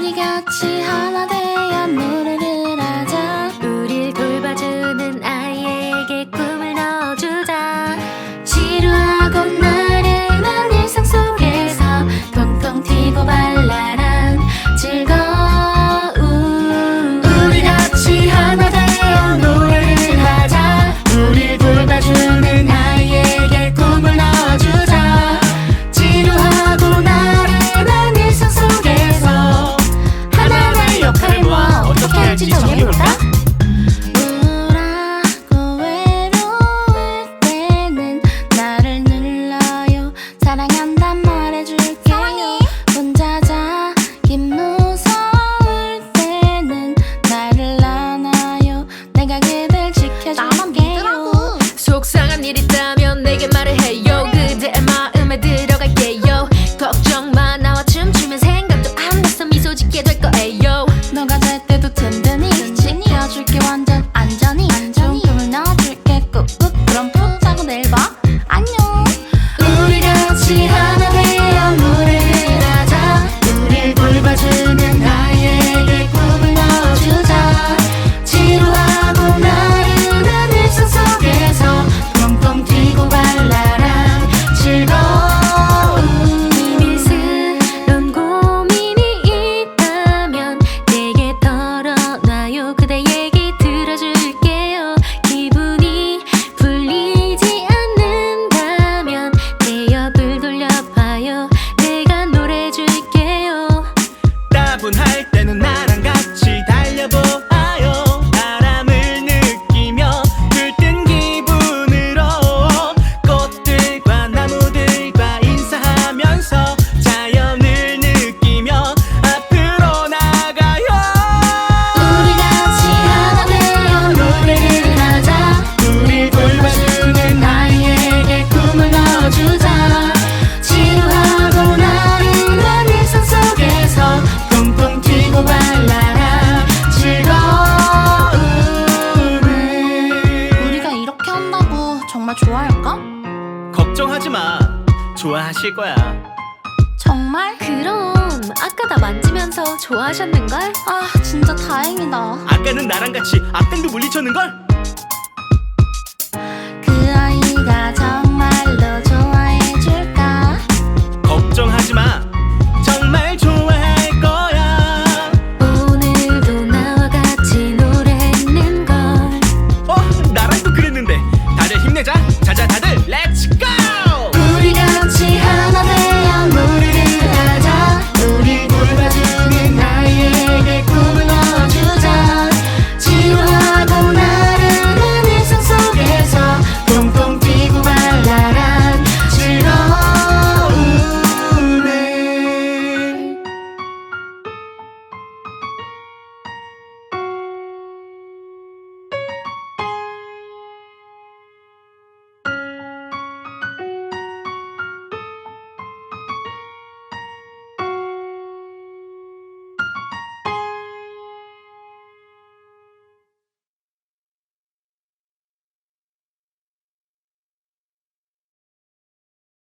りがち腹で 일 있다면 내게 말을 해요. 그대의 마음에 들어갈게요. 걱정 마 나와 춤추면 생각도 안 나서 미소 짓게 될 거예요. 너가 될 때도 든든히 지켜줄게 완전 안전히. 조금은 넣어줄게 꾹꾹. 그럼 푹 자고 내일 봐. 걱정하지 마. 좋아하실 거야. 정말? 그럼 아까 나 만지면서 좋아하셨는걸? 아 진짜 다행이다. 아까는 나랑 같이 악당도 물리쳤는 걸?